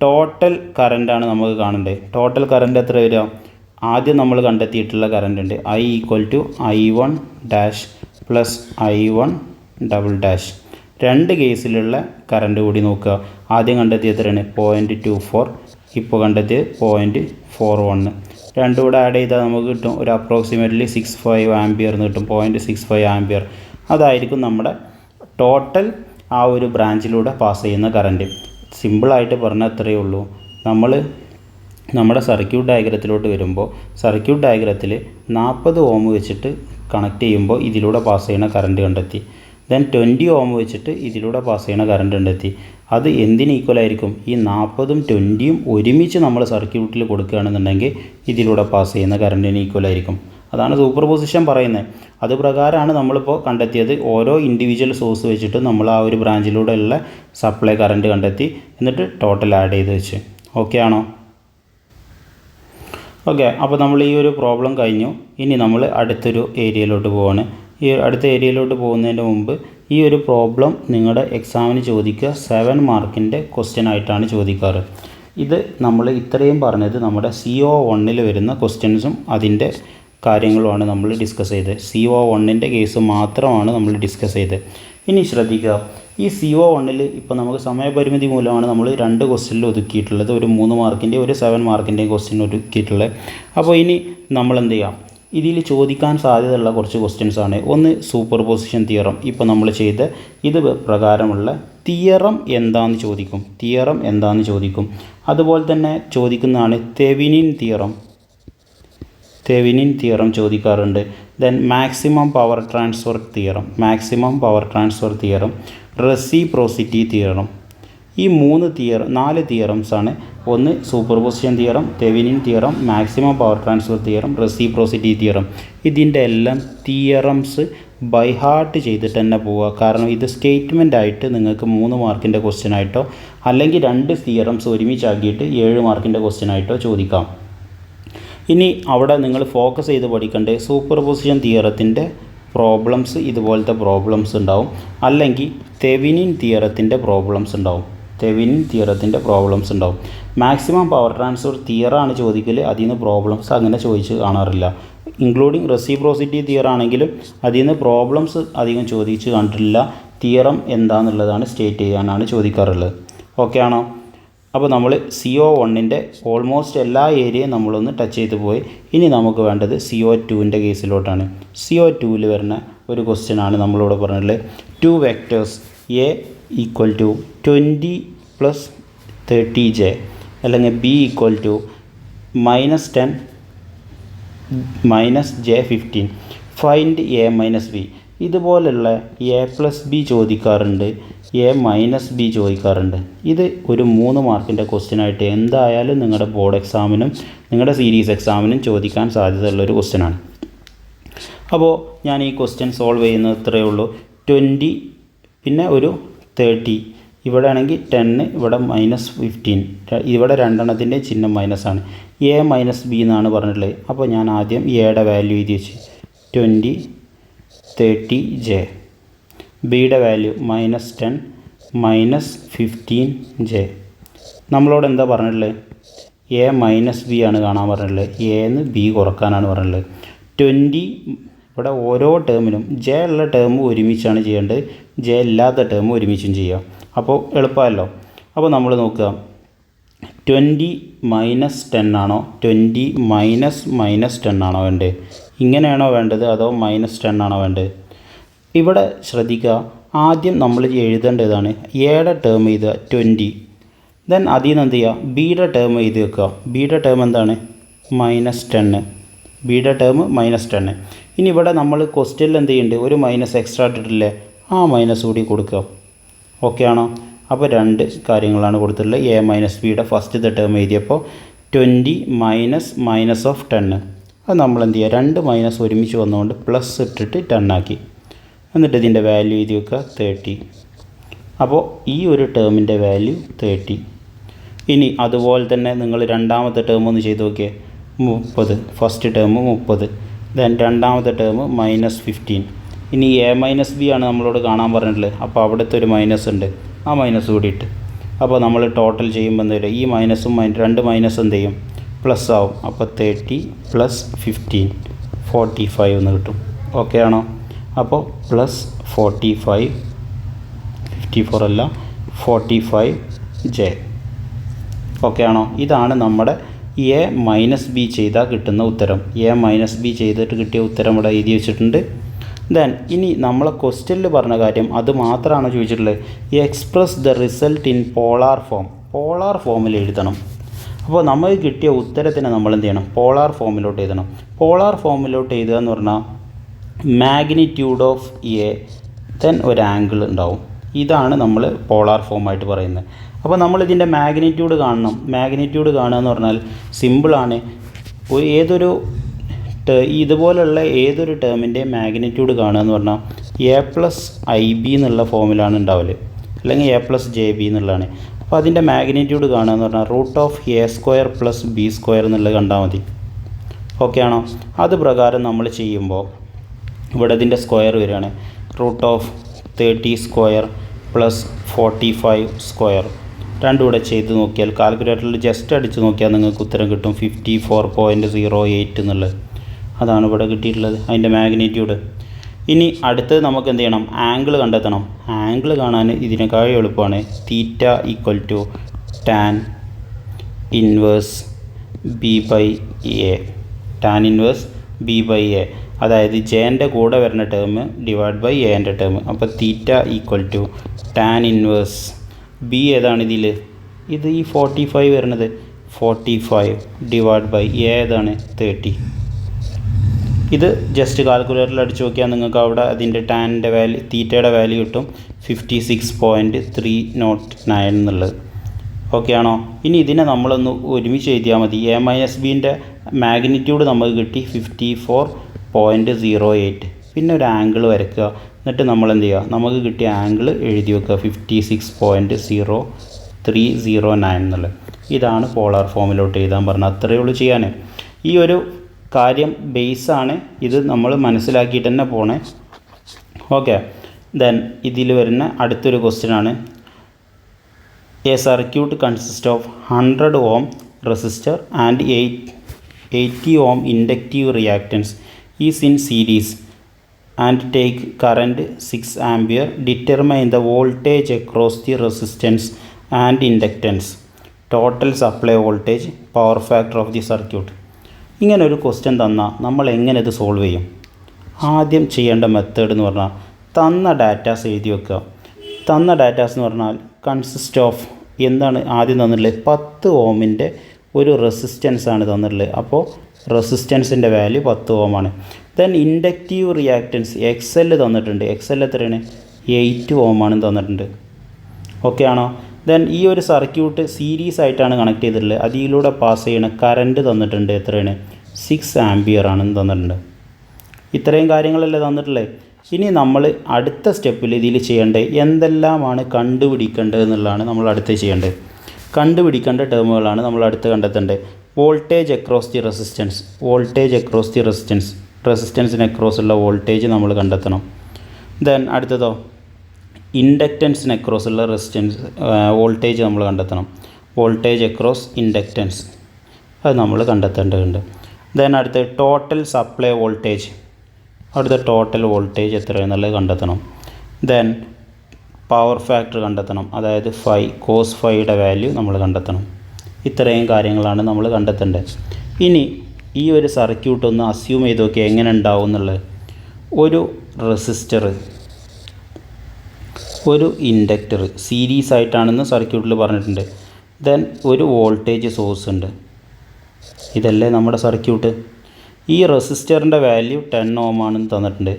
ടോട്ടൽ കറന്റാണ് നമുക്ക് കാണേണ്ടത് ടോട്ടൽ കറന്റ് എത്ര വരിക? ആദ്യം നമ്മൾ കണ്ടെത്തിയിട്ടുള്ള കറന്റ് ഉണ്ട്. I equal to I one dash plus I one double dash രണ്ട് കേസിലുള്ള കറണ്ട് കൂടി നോക്കുക. ആദ്യം കണ്ടെത്തിയത് എത്രയാണ്? പോയിന്റ് ടു ഫോർ ഇപ്പോൾ കണ്ടെത്തിയത് പോയിന്റ് ഫോർ വണ്ണ് രണ്ടും കൂടെ ആഡ് ചെയ്താൽ നമുക്ക് കിട്ടും. ഒരു അപ്രോക്സിമേറ്റ്ലി സിക്സ് ഫൈവ് ആംബിയർ എന്ന് കിട്ടും. പോയിന്റ് സിക്സ് ഫൈവ് ആംബിയർ അതായിരിക്കും നമ്മുടെ ടോട്ടൽ ആ ഒരു ബ്രാഞ്ചിലൂടെ പാസ് ചെയ്യുന്ന കറണ്ട് സിമ്പിളായിട്ട് പറഞ്ഞാൽ അത്രയേ ഉള്ളൂ. നമ്മൾ നമ്മുടെ സർക്യൂട്ട് ഡയഗ്രത്തിലോട്ട് വരുമ്പോൾ സർക്യൂട്ട് ഡയഗ്രത്തിൽ നാൽപ്പത് ഓം വെച്ചിട്ട് കണക്ട് ചെയ്യുമ്പോൾ ഇതിലൂടെ പാസ് ചെയ്യുന്ന കറണ്ട് കണ്ടെത്തി. ദെൻ ട്വന്റി ഓം വെച്ചിട്ട് ഇതിലൂടെ പാസ് ചെയ്യുന്ന കറണ്ട് കണ്ടെത്തി. അത് എന്തിന് ഈക്വൽ ആയിരിക്കും? ഈ നാൽപ്പതും ട്വന്റിയും ഒരുമിച്ച് നമ്മൾ സർക്യൂട്ടിൽ കൊടുക്കുകയാണെന്നുണ്ടെങ്കിൽ ഇതിലൂടെ പാസ് ചെയ്യുന്ന കറണ്ടിന് ഈക്വൽ ആയിരിക്കും. അതാണ് സൂപ്പർ പൊസിഷൻ പറയുന്നത്. അത് പ്രകാരമാണ് നമ്മളിപ്പോൾ കണ്ടെത്തിയത്. ഓരോ ഇൻഡിവിജ്വൽ സോഴ്സ് വെച്ചിട്ട് നമ്മൾ ആ ഒരു ബ്രാഞ്ചിലൂടെയുള്ള സപ്ലൈ കറണ്ട് കണ്ടെത്തി. എന്നിട്ട് ടോട്ടൽ ആഡ് ചെയ്ത് വെച്ച്. ഓക്കെ ആണോ? ഓക്കെ അപ്പോൾ നമ്മൾ ഈ ഒരു പ്രോബ്ലം കഴിഞ്ഞു. ഇനി നമ്മൾ അടുത്തൊരു ഏരിയയിലോട്ട് പോവാണ്. ഈ അടുത്ത ഏരിയയിലോട്ട് പോകുന്നതിന് മുമ്പ് ഈ ഒരു പ്രോബ്ലം നിങ്ങളുടെ എക്സാമിന് ചോദിക്കുക. സെവൻ മാർക്കിന്റെ ക്വസ്റ്റ്യൻ ആയിട്ടാണ് ചോദിക്കാറ്. ഇത് നമ്മൾ ഇത്രയും പറഞ്ഞത് നമ്മുടെ സി ഒ വണ്ണിൽ വരുന്ന ക്വസ്റ്റ്യൻസും അതിന്റെ കാര്യങ്ങളുമാണ് നമ്മൾ ഡിസ്കസ് ചെയ്തത്. സി ഒ വണ്ണിന്റെ കേസ് മാത്രമാണ് നമ്മൾ ഡിസ്കസ് ചെയ്തത്. ഇനി ശ്രദ്ധിക്കുക. ഈ സി ഒ വണ്ണിൽ ഇപ്പോൾ നമുക്ക് സമയപരിമിതി മൂലമാണ് നമ്മൾ രണ്ട് ക്വസ്റ്റ്യനിൽ ഒതുക്കിയിട്ടുള്ളത്. ഒരു മൂന്ന് മാർക്കിന്റെ ഒരു സെവൻ മാർക്കിന്റെയും ക്വസ്റ്റ്യൻ ഒതുക്കിയിട്ടുള്ളത്. അപ്പോൾ ഇനി നമ്മൾ എന്ത് ചെയ്യാം? ഇതിൽ ചോദിക്കാൻ സാധ്യതയുള്ള കുറച്ച് ക്വസ്റ്റ്യൻസ് ആണ്. ഒന്ന് സൂപ്പർ പൊസിഷൻ തിയറം ഇപ്പോൾ നമ്മൾ ചെയ്ത ഇത് പ്രകാരമുള്ള തിയറം എന്താണെന്ന് ചോദിക്കും. തിയറം എന്താണെന്ന് ചോദിക്കും. അതുപോലെ തന്നെ ചോദിക്കുന്നതാണ് തെവിനിൻ തിയറം തെവിനിൻ തിയറം ചോദിക്കാറുണ്ട്. Then maximum power transfer theorem. Maximum power transfer theorem. Reciprocity theorem. ഈ മൂന്ന് തിയർ നാല് തിയറംസാണ്. ഒന്ന് superposition theorem Thevenin theorem maximum power transfer theorem reciprocity theorem. ഇതിന്റെ എല്ലാം തിയറംസ് ബൈ ഹാർട്ട് ചെയ്തിട്ട് തന്നെ പോവുക. കാരണം ഇത് സ്റ്റേറ്റ്മെന്റ് ആയിട്ട് നിങ്ങൾക്ക് മൂന്ന് മാർക്കിന്റെ ക്വസ്റ്റ്യൻ ആയിട്ടോ അല്ലെങ്കിൽ രണ്ട് തിയറംസ് ഒരുമിച്ചാക്കിയിട്ട് ഏഴ് മാർക്കിന്റെ ക്വസ്റ്റ്യൻ ആയിട്ടോ ചോദിക്കാം. ഇനി അവിടെ നിങ്ങൾ ഫോക്കസ് ചെയ്ത് പഠിക്കേണ്ടത് സൂപ്പർ പൊസിഷൻ തിയറത്തിന്റെ പ്രോബ്ലംസ് ഇതുപോലത്തെ പ്രോബ്ലംസ് ഉണ്ടാവും. അല്ലെങ്കിൽ തെവിനിൻ തിയറത്തിന്റെ പ്രോബ്ലംസ് ഉണ്ടാവും. തെവിനിൻ തിയറത്തിന്റെ പ്രോബ്ലംസ് ഉണ്ടാവും. മാക്സിമം പവർ ട്രാൻസ്ഫർ തിയറാണ് ചോദിക്കൽ അതിൽ നിന്ന് പ്രോബ്ലംസ് അങ്ങനെ ചോദിച്ച് കാണാറില്ല. ഇൻക്ലൂഡിങ് റെസിപ്രോസിറ്റി തിയർ ആണെങ്കിലും അതിൽ നിന്ന് പ്രോബ്ലംസ് അധികം ചോദിച്ച് കണ്ടിട്ടില്ല. തിയറം എന്താണെന്നുള്ളതാണ് സ്റ്റേറ്റ് ചെയ്യാനാണ് ചോദിക്കാറുള്ളത്. ഓക്കെ ആണോ? അപ്പോൾ നമ്മൾ സി ഒ വണ്ണിന്റെ ഓൾമോസ്റ്റ് എല്ലാ ഏരിയയും നമ്മളൊന്ന് ടച്ച് ചെയ്ത് പോയി. ഇനി നമുക്ക് വേണ്ടത് സി ഒ ടുവിന്റെ കേസിലോട്ടാണ് സി ഒ ടുവിൽ വരുന്ന ഒരു ക്വസ്റ്റ്യൻ ആണ് നമ്മളിവിടെ പറഞ്ഞിട്ടുള്ളത്. Two vectors A equal to twenty plus thirty J അല്ലെങ്കിൽ B equal to minus ten minus J fifteen find A minus B ഇതുപോലുള്ള എ പ്ലസ് ബി ചോദിക്കാറുണ്ട്. എ മൈനസ് ബി ചോദിക്കാറുണ്ട്. ഇത് ഒരു മൂന്ന് മാർക്കിന്റെ ക്വസ്റ്റ്യൻ ആയിട്ട് എന്തായാലും നിങ്ങളുടെ ബോർഡ് എക്സാമിനും നിങ്ങളുടെ സീരീസ് എക്സാമിനും ചോദിക്കാൻ സാധ്യതയുള്ള സാധ്യതയുള്ളൊരു ക്വസ്റ്റ്യനാണ് അപ്പോൾ ഞാൻ ഈ ക്വസ്റ്റ്യൻ സോൾവ് ചെയ്യുന്നത് ഇത്രയേ ഉള്ളൂ. ട്വന്റി പിന്നെ ഒരു തേർട്ടി ഇവിടെ ആണെങ്കിൽ ടെന്ന് ഇവിടെ മൈനസ് ഫിഫ്റ്റീൻ ഇവിടെ രണ്ടെണ്ണത്തിന്റെ ചിഹ്നം മൈനസ് ആണ്. എ മൈനസ് ബി എന്നാണ് പറഞ്ഞിട്ടുള്ളത്. അപ്പോൾ ഞാൻ ആദ്യം എയുടെ വാല്യൂ എഴുതി വെച്ച്. ട്വന്റി തേർട്ടി ജെ ബിയുടെ value minus ten minus fifteen J നമ്മളോട് എന്താ പറഞ്ഞിട്ടുള്ളത് എ മൈനസ് ബി ആണ് കാണാൻ പറഞ്ഞിട്ടുള്ളത് എന്ന് ബി കുറക്കാനാണ് പറഞ്ഞിട്ടുള്ളത് ട്വന്റി ഇവിടെ ഓരോ ടേമിനും ജെ ഉള്ള ടേം ഒരുമിച്ചാണ് ചെയ്യേണ്ടത്. ജെ ഇല്ലാത്ത ടേം ഒരുമിച്ചും ചെയ്യാം. അപ്പോൾ എളുപ്പമല്ലോ. അപ്പോൾ നമ്മൾ നോക്കുക. ട്വന്റി മൈനസ് ടെൻ ആണോ? ട്വന്റി മൈനസ് മൈനസ് ടെൻ ആണോ വേണ്ടത്? ഇങ്ങനെയാണോ വേണ്ടത്? അതോ മൈനസ് ടെൻ ആണോ വേണ്ടത്? ഇവിടെ ശ്രദ്ധിക്കുക ആദ്യം നമ്മൾ എഴുതേണ്ടതാണ്. എയുടെ ടേം എഴുതുക ട്വന്റി ദെൻ അതിൽ നിന്ന് എന്ത് ചെയ്യുക? ബിയുടെ ടേം എഴുതി വെക്കുക. ബിയുടെ ടേം എന്താണ്? മൈനസ് ടെന്ന് ബിയുടെ ടേം മൈനസ് ടെന്ന് ഇനി ഇവിടെ നമ്മൾ ക്വസ്റ്റ്യനിൽ എന്ത് ചെയ്യുന്നുണ്ട്? ഒരു മൈനസ് എക്സ്ട്രാ ഇട്ടിട്ടില്ലേ? ആ മൈനസ് കൂടി കൊടുക്കുക. ഓക്കെ ആണോ? അപ്പോൾ രണ്ട് കാര്യങ്ങളാണ് കൊടുത്തിട്ടുള്ളത്. എ മൈനസ് ബിയുടെ ഫസ്റ്റത്തെ ടേം എഴുതിയപ്പോൾ ട്വന്റി മൈനസ് മൈനസ് ഓഫ് ടെന്ന് അത് നമ്മൾ എന്ത് ചെയ്യുക? രണ്ട് മൈനസ് ഒരുമിച്ച് വന്നുകൊണ്ട് പ്ലസ് ഇട്ടിട്ട് ടെണ്ണാക്കി എന്നിട്ട് ഇതിന്റെ വാല്യൂ എഴുതി വെക്കുക തേർട്ടി അപ്പോൾ ഈ ഒരു ടേമിന്റെ വാല്യൂ തേർട്ടി ഇനി അതുപോലെ തന്നെ നിങ്ങൾ രണ്ടാമത്തെ ടേം ഒന്ന് ചെയ്ത് നോക്കിയേ. മുപ്പത്. ഫസ്റ്റ് ടേം മുപ്പത്. ദെൻ രണ്ടാമത്തെ ടേം മൈനസ് ഫിഫ്റ്റീൻ ഇനി എ മൈനസ് ബി ആണ് നമ്മളോട് കാണാൻ പറഞ്ഞിട്ടുള്ളത്. അപ്പോൾ അവിടുത്തെ ഒരു മൈനസ് ഉണ്ട്. ആ മൈനസ് കൂടിയിട്ട് അപ്പോൾ നമ്മൾ ടോട്ടൽ ചെയ്യുമ്പോൾ എന്താ ഈ മൈനസും രണ്ട് മൈനസ് എന്ത് ചെയ്യും? പ്ലസ് ആവും. അപ്പോൾ thirty plus fifteen forty five എന്ന് കിട്ടും. ഓക്കെ ആണോ? അപ്പോൾ plus forty five fifty four അല്ല ഫോർട്ടി ഫൈവ് ജെ ഓക്കെ ആണോ? ഇതാണ് നമ്മുടെ എ മൈനസ് ബി ചെയ്താൽ കിട്ടുന്ന ഉത്തരം. എ മൈനസ് ബി ചെയ്തിട്ട് കിട്ടിയ ഉത്തരം ഇവിടെ എഴുതി വെച്ചിട്ടുണ്ട്. ദെൻ ഇനി നമ്മളെ ക്വസ്റ്റ്യനിൽ പറഞ്ഞ കാര്യം അത് മാത്രമാണ് ചോദിച്ചിട്ടുള്ളത് express the result in polar form polar ഫോമിൽ എഴുതണം. അപ്പോൾ നമുക്ക് കിട്ടിയ ഉത്തരത്തിന് നമ്മൾ എന്ത് ചെയ്യണം പോളാർ ഫോമിലോട്ട് എഴുതണം. പോളാർ ഫോമിലോട്ട് എഴുതുക എന്ന് പറഞ്ഞാൽ മാഗ്നിറ്റ്യൂഡ് ഓഫ് എ ദെൻ ഒരു ആംഗിൾ ഉണ്ടാവും. ഇതാണ് നമ്മൾ പോളാർ ഫോമായിട്ട് പറയുന്നത്. അപ്പോൾ നമ്മൾ ഇതിന്റെ മാഗ്നിറ്റ്യൂഡ് കാണണം. മാഗ്നിറ്റ്യൂഡ് കാണുക എന്ന് പറഞ്ഞാൽ സിമ്പിളാണ് ഒരു ഏതൊരു ഇതുപോലുള്ള ഏതൊരു ടേമിന്റെ മാഗ്നിറ്റ്യൂഡ് കാണുക എന്ന് പറഞ്ഞാൽ എ പ്ലസ് ഐ ബി എന്നുള്ള ഫോമിലാണ് ഉണ്ടാവൽ. അല്ലെങ്കിൽ എ പ്ലസ് ജെ ബി എന്നുള്ളതാണ്. അപ്പോൾ അതിന്റെ മാഗ്നിറ്റ്യൂഡ് കാണുക എന്ന് പറഞ്ഞാൽ root of A square plus B square എന്നുള്ളത് കണ്ടാൽ മതി. ഓക്കെ ആണോ? അത് പ്രകാരം നമ്മൾ ചെയ്യുമ്പോൾ ഇവിടെ ഇതിന്റെ സ്ക്വയർ വരികയാണ്. Root of thirty square plus forty five square. രണ്ടും കൂടെ ചെയ്ത് നോക്കിയാൽ കാൽക്കുലേറ്ററിൽ ജസ്റ്റ് അടിച്ച് നോക്കിയാൽ നിങ്ങൾക്ക് ഉത്തരം കിട്ടും fifty four point zero eight എന്നുള്ളത്. അതാണ് ഇവിടെ കിട്ടിയിട്ടുള്ളത്. അതിന്റെ മാഗ്നിറ്റ്യൂഡ് ഇനി അടുത്തത് നമുക്ക് എന്ത് ചെയ്യണം? ആംഗിൾ കണ്ടെത്തണം. ആംഗിൾ കാണാൻ ഇതിനേക്കാൾ എളുപ്പമാണ്. Theta equal to tan inverse B by A tan inverse B by A അതായത് ജെന്റെ കൂടെ വരുന്ന ടേം ഡിവൈഡ് ബൈ എന്റെ ടേം അപ്പോൾ theta equal to tan inverse B ഏതാണ് ഇതിൽ ഇത് ഈ ഫോർട്ടി ഫൈവ് വരുന്നത്. Forty five divide by A ഏതാണ്? തേർട്ടി ഇത് ജസ്റ്റ് കാൽക്കുലേറ്ററിൽ അടിച്ച് നോക്കിയാൽ നിങ്ങൾക്ക് അവിടെ അതിന്റെ ടാനിന്റെ വാല്യൂ തീറ്റയുടെ വാല്യൂ കിട്ടും. Fifty six point three nought nine എന്നുള്ളത്. ഓക്കെ ആണോ? ഇനി ഇതിനെ നമ്മളൊന്ന് ഒരുമിച്ച് എഴുതിയാൽ മതി. എ മൈനസ് ബീന്റെ മാഗ്നിറ്റ്യൂഡ് നമുക്ക് കിട്ടി fifty four point zero eight പിന്നെ ഒരു ആംഗിൾ വരയ്ക്കുക. എന്നിട്ട് നമ്മൾ എന്ത് ചെയ്യുക നമുക്ക് കിട്ടിയ ആംഗിൾ എഴുതി വെക്കുക. Fifty six point zero three zero nine എന്നുള്ളത്. ഇതാണ് പോളാർ ഫോമിലോട്ട് എഴുതാൻ പറഞ്ഞത്. അത്രയേ ഉള്ളൂ ചെയ്യാൻ. ഈ ഒരു കാര്യം ബേസാണ് ഇത് നമ്മൾ മനസ്സിലാക്കിയിട്ട് തന്നെ പോണേ. ഓക്കെ ദെൻ ഇതിൽ വരുന്ന അടുത്തൊരു ക്വസ്റ്റ്യൻ ആണ്. A circuit consist of hundred ohm resistor and eight eighty ohm inductive reactance is in series and take current six ampere determine the voltage across the resistance and inductance total supply voltage power factor of the circuit ഇങ്ങനെ ഒരു question തന്നാൽ നമ്മൾ എങ്ങനെ ഇത് solve ചെയ്യും? ആദ്യം ചെയ്യേണ്ട method എന്ന് പറഞ്ഞാൽ തന്ന ഡാറ്റാസ് എഴുതി വെക്കുക. തന്ന ഡാറ്റാസ് എന്ന് പറഞ്ഞാൽ കൺസിസ്റ്റ് ഓഫ് എന്താണ് ആദ്യം തന്നിട്ടുള്ളത്? പത്ത് ഓമിന്റെ ഒരു റെസിസ്റ്റൻസ് ആണ് തന്നിട്ടുള്ളത്. അപ്പോൾ റെസിസ്റ്റൻസിന്റെ വാല്യൂ പത്ത് ഓം ആണ്. Then inductive reactance X L തന്നിട്ടുണ്ട്. എക്സ് എൽ എത്രയാണ്? എയ്റ്റ് ഓം ആണ് തന്നിട്ടുണ്ട്. ഓക്കെ ആണോ? ദെൻ ഈ ഒരു സർക്യൂട്ട് സീരീസ് ആയിട്ടാണ് കണക്ട് ചെയ്തിട്ടുള്ളത്. അതിലൂടെ പാസ് ചെയ്യണ കറണ്ട് തന്നിട്ടുണ്ട് എത്രയാണ്? സിക്സ് ആംബിയർ ആണെന്ന് തന്നിട്ടുണ്ട്. ഇത്രയും കാര്യങ്ങളല്ലേ തന്നിട്ടുള്ളത്. ഇനി നമ്മൾ അടുത്ത സ്റ്റെപ്പിൽ ഇതിൽ ചെയ്യേണ്ടത് എന്തെല്ലാമാണ് കണ്ടുപിടിക്കേണ്ടത് എന്നുള്ളതാണ് നമ്മൾ അടുത്ത് ചെയ്യേണ്ടത്. കണ്ടുപിടിക്കേണ്ട ടേമുകളാണ് നമ്മൾ അടുത്ത് കണ്ടെത്തേണ്ടത്. Voltage across the resistance voltage across the resistance റെസിസ്റ്റൻസിന് across ഉള്ള വോൾട്ടേജ് നമ്മൾ കണ്ടെത്തണം. ദെൻ അടുത്തതോ? ഇൻഡക്റ്റൻസിന് അക്രോസ് ഉള്ള റെസിസ്റ്റൻസ് വോൾട്ടേജ് നമ്മൾ കണ്ടെത്തണം. വോൾട്ടേജ് അക്രോസ് ഇൻഡക്റ്റൻസ് അത് നമ്മൾ കണ്ടെത്തേണ്ടതുണ്ട്. ദെൻ അടുത്ത് ടോട്ടൽ സപ്ലൈ വോൾട്ടേജ്. അടുത്ത ടോട്ടൽ വോൾട്ടേജ് എത്രയാണെന്നുള്ളത് കണ്ടെത്തണം. ദെൻ പവർ ഫാക്ടർ കണ്ടെത്തണം. അതായത് ഫൈ കോസ് ഫൈയുടെ വാല്യൂ നമ്മൾ കണ്ടെത്തണം. ഇത്രയും കാര്യങ്ങളാണ് നമ്മൾ കണ്ടെത്തേണ്ടത്. ഇനി ഈ ഒരു സർക്യൂട്ട് ഒന്ന് അസ്യൂം ചെയ്ത് നോക്കിയാൽ എങ്ങനെ ഉണ്ടാവും എന്നുള്ളത്. ഒരു റെസിസ്റ്റർ ഒരു ഇൻഡക്റ്റർ സീരീസ് ആയിട്ടാണെന്ന് സർക്യൂട്ടിൽ പറഞ്ഞിട്ടുണ്ട്. ദെൻ ഒരു വോൾട്ടേജ് സോഴ്സ് ഉണ്ട്. ഇതല്ലേ നമ്മുടെ സർക്യൂട്ട് ഈ റെസിസ്റ്ററിന്റെ വാല്യൂ ടെൻ ഓം ആണെന്ന് തന്നിട്ടുണ്ട്.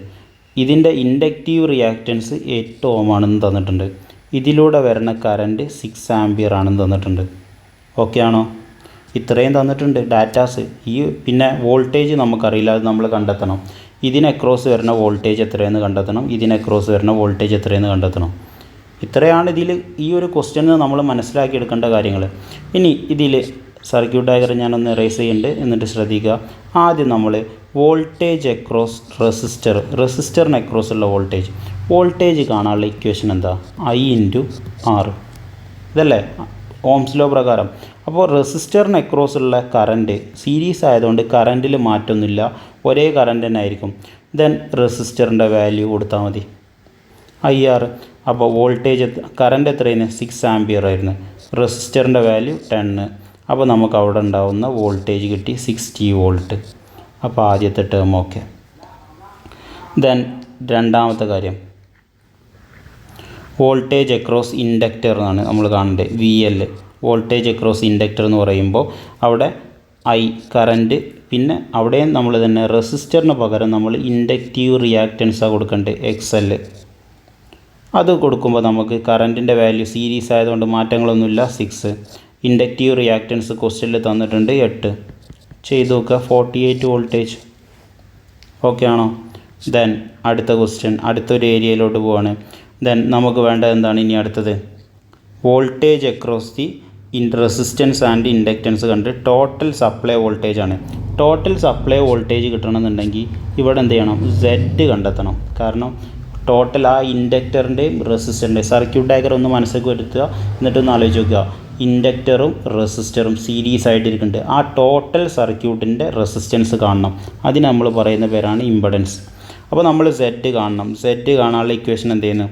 ഇതിന്റെ ഇൻഡക്റ്റീവ് റിയാക്റ്റൻസ് എട്ട് ഓം ആണെന്ന് തന്നിട്ടുണ്ട്. ഇതിലൂടെ വരുന്ന കറന്റ് സിക്സ് ആംബിയർ ആണെന്ന് തന്നിട്ടുണ്ട്. ഓക്കെ ആണോ? ഇത്രയും തന്നിട്ടുണ്ട് ഡാറ്റാസ് ഈ പിന്നെ വോൾട്ടേജ് നമുക്കറിയില്ല അത് നമ്മൾ കണ്ടെത്തണം. ഇതിന് അക്രോസ് വരുന്ന വോൾട്ടേജ് എത്രയെന്ന് കണ്ടെത്തണം. ഇതിന് അക്രോസ് വരുന്ന വോൾട്ടേജ് എത്രയെന്ന് കണ്ടെത്തണം. ഇത്രയാണ് ഇതിൽ ഈ ഒരു ക്വസ്റ്റ്യൻ നമ്മൾ മനസ്സിലാക്കിയെടുക്കേണ്ട കാര്യങ്ങൾ. ഇനി ഇതിൽ സർക്യൂട്ട് ഡയഗ്രം ഞാനൊന്ന് എറേസ് ചെയ്യുന്നുണ്ട്. എന്നിട്ട് ശ്രദ്ധിക്കുക. ആദ്യം നമ്മൾ വോൾട്ടേജ് അക്രോസ് റെസിസ്റ്റർ റെസിസ്റ്ററിന് അക്രോസ് ഉള്ള വോൾട്ടേജ്. വോൾട്ടേജ് കാണാനുള്ള ഇക്വേഷൻ എന്താ? ഐ ഇന്റു ആർ ഇതല്ലേ? ഓംസ് ലോ പ്രകാരം. അപ്പോൾ റെസിസ്റ്ററിന് അക്രോസ് ഉള്ള കറന്റ് സീരീസ് ആയതുകൊണ്ട് കറന്റിൽ മാറ്റമൊന്നുമില്ല ഒരേ കറന്റ് തന്നെ ആയിരിക്കും. ദെൻ റെസിസ്റ്ററിന്റെ വാല്യൂ കൊടുത്താൽ മതി. ഐ ആർ അപ്പോൾ വോൾട്ടേജ് കറന്റ് എത്രയാണ് സിക്സ് ആംബിയർ ആയിരുന്നു. റെസിസ്റ്ററിന്റെ വാല്യൂ ടെന്ന് അപ്പോൾ നമുക്ക് അവിടെ ഉണ്ടാവുന്ന വോൾട്ടേജ് കിട്ടി സിക്സ്റ്റി വോൾട്ട്. അപ്പോൾ ആദ്യത്തെ ടേം ഓക്കെ ദെൻ രണ്ടാമത്തെ കാര്യം. വോൾട്ടേജ് അക്രോസ് ഇൻഡക്റ്റർ എന്നാണ് നമ്മൾ കാണേണ്ടത്. V L voltage across inductor എന്ന് പറയുമ്പോൾ അവിടെ ഐ കറന്റ് പിന്നെ അവിടെയും നമ്മൾ തന്നെ റെസിസ്റ്ററിന് പകരം നമ്മൾ ഇൻഡക്റ്റീവ് റിയാക്റ്റൻസാണ് കൊടുക്കേണ്ടത് എക്സ് എൽ അത് കൊടുക്കുമ്പോൾ നമുക്ക് കറന്റിന്റെ വാല്യൂ സീരീസ് ആയതുകൊണ്ട് മാറ്റങ്ങളൊന്നുമില്ല സിക്സ് ഇൻഡക്റ്റീവ് റിയാക്റ്റൻസ് ക്വസ്റ്റ്യനിൽ തന്നിട്ടുണ്ട് എട്ട്. ചെയ്ത് നോക്കുക ഫോർട്ടി എയ്റ്റ് വോൾട്ടേജ് ഓക്കെ ആണോ? ദെൻ അടുത്ത ക്വസ്റ്റ്യൻ അടുത്തൊരു ഏരിയയിലോട്ട് പോവാണ്. ദെൻ നമുക്ക് വേണ്ടത് എന്താണ്? ഇനി അടുത്തത്. Voltage across the in resistance and inductance കണ്ട് ടോട്ടൽ സപ്ലൈ വോൾട്ടേജ് ആണ്. ടോട്ടൽ സപ്ലൈ വോൾട്ടേജ് കിട്ടണമെന്നുണ്ടെങ്കിൽ ഇവിടെ എന്ത് ചെയ്യണം? സെഡ് കണ്ടെത്തണം. കാരണം ടോട്ടൽ ആ ഇൻഡക്ടറിന്റെയും റെസിസ്റ്ററിന്റെയും സർക്യൂട്ട് ഡയഗ്രം ഒന്ന് മനസ്സിലേക്ക് വരുത്തുക എന്നിട്ടൊന്ന് ആലോചിച്ച് നോക്കുക. ഇൻഡക്ടറും റെസിസ്റ്ററും സീരീസ് ആയിട്ടിരിക്കുന്നുണ്ട്. ആ ടോട്ടൽ സർക്യൂട്ടിന്റെ റെസിസ്റ്റൻസ് കാണണം. അതിന് നമ്മൾ പറയുന്ന പേരാണ് ഇമ്പഡൻസ് അപ്പോൾ നമ്മൾ സെഡ് കാണണം. സെഡ് കാണാനുള്ള ഇക്വേഷൻ എന്ത് ചെയ്യുന്നു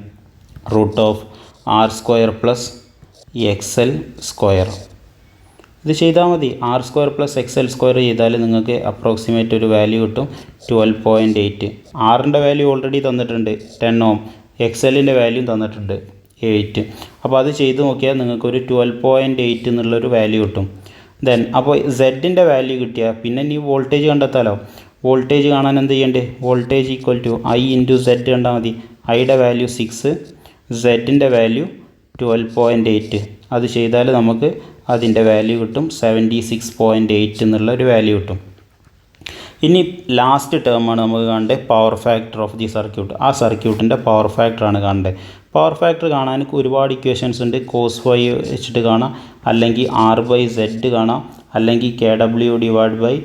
root of R square plus X L square ഇത് ചെയ്താൽ മതി. R square plus X L square ചെയ്താൽ നിങ്ങൾക്ക് അപ്രോക്സിമേറ്റ് ഒരു വാല്യൂ കിട്ടും. ട്വൽവ് പോയിന്റ് എയ്റ്റ് ആറിന്റെ വാല്യൂ ഓൾറെഡി തന്നിട്ടുണ്ട്. Ten ohm. എക്സ് എല്ലിന്റെ വാല്യൂ തന്നിട്ടുണ്ട്. എയ്റ്റ്. അപ്പോൾ അത് ചെയ്ത് നോക്കിയാൽ നിങ്ങൾക്ക് ഒരു ട്വൽവ് പോയിന്റ് എയ്റ്റ് എന്നുള്ളൊരു വാല്യൂ കിട്ടും. ദെൻ അപ്പോൾ സെഡിന്റെ വാല്യൂ കിട്ടിയാൽ പിന്നെ നീ വോൾട്ടേജ് കണ്ടെത്താലോ? വോൾട്ടേജ് കാണാൻ എന്ത് ചെയ്യണ്ടേ? Voltage equal to I into Z കണ്ടാൽ മതി. ഐയുടെ വാല്യൂ സിക്സ് സെഡിന്റെ വാല്യൂ ട്വൽവ് പോയിന്റ് എയ്റ്റ് അത് ചെയ്താൽ നമുക്ക് അതിന്റെ വാല്യൂ കിട്ടും സെവന്റി സിക്സ് പോയിന്റ് എയ്റ്റ് എന്നുള്ള ഒരു വാല്യൂ കിട്ടും. ഇനി ലാസ്റ്റ് ടേമാണ് നമുക്ക് കാണേണ്ടത് power factor of the circuit ആ സർക്യൂട്ടിന്റെ പവർ ഫാക്ടറാണ് കാണേണ്ടത് പവർ ഫാക്ടർ കാണാൻ ഒരുപാട് ഇക്വേഷൻസ് ഉണ്ട്. കോസ് വൈ വെച്ചിട്ട് കാണാം. അല്ലെങ്കിൽ ആർ ബൈ സെഡ് കാണാം. അല്ലെങ്കിൽ K W divide by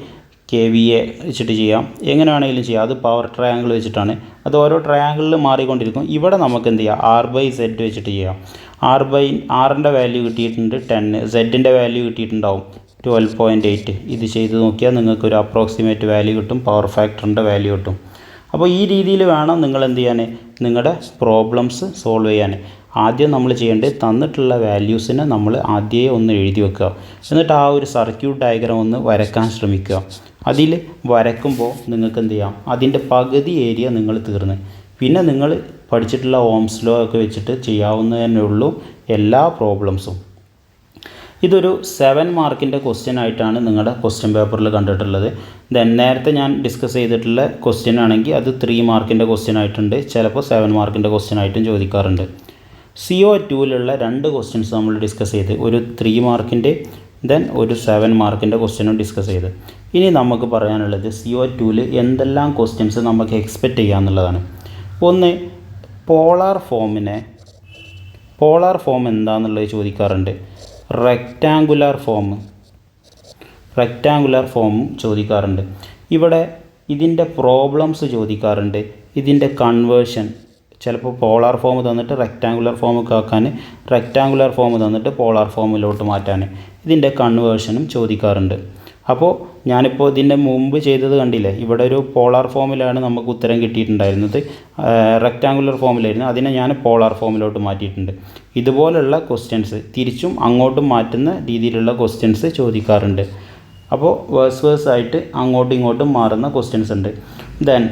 K V A വെച്ചിട്ട് ചെയ്യാം. എങ്ങനെ വേണമെങ്കിലും ചെയ്യാം. അത് പവർ ട്രയാങ്കിൾ വെച്ചിട്ടാണ്. അത് ഓരോ ട്രയാങ്കിളിൽ മാറിക്കൊണ്ടിരിക്കും. ഇവിടെ നമുക്ക് എന്ത് ചെയ്യാം? ആർ ബൈ സെഡ് വെച്ചിട്ട് ചെയ്യാം. ആർ ബൈ ആറിന്റെ വാല്യൂ കിട്ടിയിട്ടുണ്ട് ടെന്ന് സെഡിന്റെ വാല്യൂ കിട്ടിയിട്ടുണ്ടാവും. ട്വൽവ് പോയിന്റ് എയ്റ്റ് ഇത് ചെയ്ത് നോക്കിയാൽ നിങ്ങൾക്കൊരു അപ്രോക്സിമേറ്റ് വാല്യൂ കിട്ടും. പവർ ഫാക്ടറിന്റെ വാല്യൂ കിട്ടും. അപ്പോൾ ഈ രീതിയിൽ വേണം നിങ്ങൾ എന്ത് ചെയ്യാൻ? നിങ്ങളുടെ പ്രോബ്ലംസ് സോൾവ് ചെയ്യാൻ. ആദ്യം നമ്മൾ ചെയ്യേണ്ടത് തന്നിട്ടുള്ള വാല്യൂസിനെ നമ്മൾ ആദ്യമേ ഒന്ന് എഴുതി വെക്കുക. എന്നിട്ട് ആ ഒരു സർക്യൂട്ട് ഡയഗ്രാം ഒന്ന് വരക്കാൻ ശ്രമിക്കുക. അതിൽ വരക്കുമ്പോൾ നിങ്ങൾക്ക് എന്ത് ചെയ്യാം? അതിന്റെ പകുതി ഏരിയ നിങ്ങൾ തീർന്ന്. പിന്നെ നിങ്ങൾ പഠിച്ചിട്ടുള്ള ഓംസ് ലോ ഒക്കെ വെച്ചിട്ട് ചെയ്യാവുന്നതന്നെ ഉള്ളൂ എല്ലാ പ്രോബ്ലംസും ഇതൊരു സെവൻ മാർക്കിന്റെ ക്വസ്റ്റ്യൻ ആയിട്ടാണ് നിങ്ങളുടെ ക്വസ്റ്റ്യൻ പേപ്പറിൽ കണ്ടിട്ടുള്ളത്. ദെൻ നേരത്തെ ഞാൻ ഡിസ്കസ് ചെയ്തിട്ടുള്ള ക്വസ്റ്റ്യൻ ആണെങ്കിൽ അത് ത്രീ മാർക്കിന്റെ ക്വസ്റ്റ്യൻ ആയിട്ടുണ്ട്. ചിലപ്പോൾ സെവൻ മാർക്കിന്റെ ക്വസ്റ്റ്യൻ ആയിട്ടും ചോദിക്കാറുണ്ട്. സി ഒ ടുവിലുള്ള രണ്ട് ക്വസ്റ്റ്യൻസ് നമ്മൾ ഡിസ്കസ് ചെയ്ത്. ഒരു ത്രീ മാർക്കിന്റെ ദെൻ ഒരു സെവൻ മാർക്കിന്റെ ക്വസ്റ്റ്യനും ഡിസ്കസ് ചെയ്ത്. ഇനി നമുക്ക് പറയാനുള്ളത് സി ഒ ടുവിൽ എന്തെല്ലാം ക്വസ്റ്റ്യൻസ് നമുക്ക് എക്സ്പെക്റ്റ് ചെയ്യാമെന്നുള്ളതാണ് ഒന്ന് പോളാർ ഫോമിനെ പോളാർ ഫോം എന്താണെന്നുള്ളത് ചോദിക്കാറുണ്ട്. റെക്റ്റാങ്കുലർ ഫോം റെക്റ്റാങ്കുലർ ഫോം ചോദിക്കാറുണ്ട്. ഇവിടെ ഇതിന്റെ പ്രോബ്ലംസ് ചോദിക്കാറുണ്ട്. ഇതിന്റെ കൺവേർഷൻ ചിലപ്പോൾ പോളാർ ഫോം തന്നിട്ട് റെക്റ്റാങ്കുലർ ഫോം ആക്കാൻ റെക്റ്റാങ്കുലർ ഫോം തന്നിട്ട് പോളാർ ഫോമിലോട്ട് മാറ്റാൻ. ഇതിന്റെ കൺവേർഷനും ചോദിക്കാറുണ്ട്. അപ്പോൾ ഞാനിപ്പോൾ ഇതിന്റെ മുമ്പ് ചെയ്തത് കണ്ടില്ലേ? ഇവിടെ ഒരു പോളാർ ഫോമിലാണ് നമുക്ക് ഉത്തരം കിട്ടിയിട്ടുണ്ടായിരുന്നത്. റെക്റ്റാങ്കുലർ ഫോമിലായിരുന്നു അതിനെ ഞാൻ പോളാർ ഫോമിലോട്ട് മാറ്റിയിട്ടുണ്ട്. ഇതുപോലുള്ള ക്വസ്റ്റ്യൻസ് തിരിച്ചും അങ്ങോട്ടും മാറ്റുന്ന രീതിയിലുള്ള ക്വസ്റ്റ്യൻസ് ചോദിക്കാറുണ്ട്. അപ്പോൾ വേഴ്സ് വേഴ്സ് ആയിട്ട് അങ്ങോട്ടും ഇങ്ങോട്ടും മാറുന്ന ക്വസ്റ്റ്യൻസ് ഉണ്ട്. ദെൻ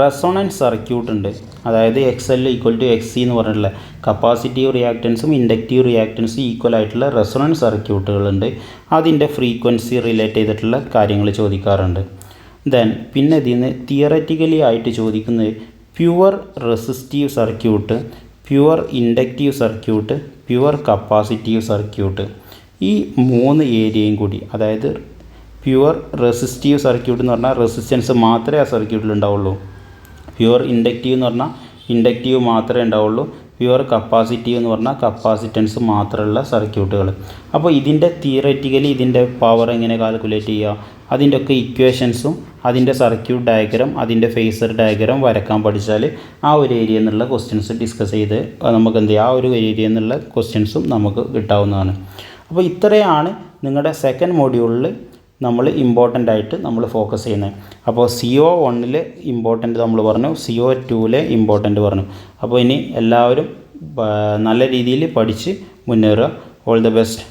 റെസൊണൻസ് സർക്യൂട്ട് ഉണ്ട് അതായത് X L equal to X C എന്ന് പറഞ്ഞിട്ടുള്ള കപ്പാസിറ്റീവ് റിയാക്റ്റൻസും ഇൻഡക്റ്റീവ് റിയാക്റ്റൻസും ഈക്വൽ ആയിട്ടുള്ള റെസൊണൻസ് സർക്യൂട്ടുകളുണ്ട്. അതിന്റെ ഫ്രീക്വൻസി റിലേറ്റ് ചെയ്തിട്ടുള്ള കാര്യങ്ങൾ ചോദിക്കാറുണ്ട്. ദെൻ പിന്നെ ഇതിൽ നിന്ന് തിയററ്റിക്കലി ആയിട്ട് ചോദിക്കുന്നത് pure resistive circuit pure inductive circuit pure capacitive circuit ഈ മൂന്ന് ഏരിയയും കൂടി അതായത് പ്യുവർ റെസിസ്റ്റീവ് സർക്യൂട്ട് എന്ന് പറഞ്ഞാൽ റെസിസ്റ്റൻസ് മാത്രമേ ആ സർക്യൂട്ടിൽ ഉണ്ടാവുള്ളൂ. പ്യുവർ ഇൻഡക്റ്റീവ് എന്ന് പറഞ്ഞാൽ ഇൻഡക്റ്റീവ് മാത്രമേ ഉണ്ടാവുള്ളൂ. പ്യുവർ കപ്പാസിറ്റീവ് എന്ന് പറഞ്ഞാൽ കപ്പാസിറ്റൻസ് മാത്രമുള്ള സർക്യൂട്ടുകൾ. അപ്പോൾ ഇതിന്റെ തിയററ്റിക്കലി ഇതിന്റെ പവർ എങ്ങനെ കാൽക്കുലേറ്റ് ചെയ്യുക? അതിന്റെ ഒക്കെ ഇക്വേഷൻസും അതിന്റെ സർക്യൂട്ട് ഡയഗ്രം അതിന്റെ ഫേസർ ഡയഗ്രം വരക്കാൻ പഠിച്ചാൽ ആ ഒരു ഏരിയ എന്നുള്ള ക്വസ്റ്റ്യൻസ് ഡിസ്കസ് ചെയ്ത് നമുക്ക് എന്ത് ചെയ്യുക ആ ഒരു ഏരിയ എന്നുള്ള ക്വസ്റ്റ്യൻസും നമുക്ക് കിട്ടാവുന്നതാണ്. അപ്പോൾ ഇത്രയാണ് നിങ്ങളുടെ സെക്കൻഡ് മൊഡ്യൂളിൽ നമ്മൾ ഇമ്പോർട്ടന്റ് ആയിട്ട് നമ്മൾ ഫോക്കസ് ചെയ്യുന്നത് അപ്പോൾ സി ഒ വണ്ണിൽ ഇമ്പോർട്ടന്റ് നമ്മൾ പറഞ്ഞു സി ഒ ടുവിലെ ഇമ്പോർട്ടന്റ് പറഞ്ഞു. അപ്പോൾ ഇനി എല്ലാവരും നല്ല രീതിയിൽ പഠിച്ച് മുന്നേറുക. All the best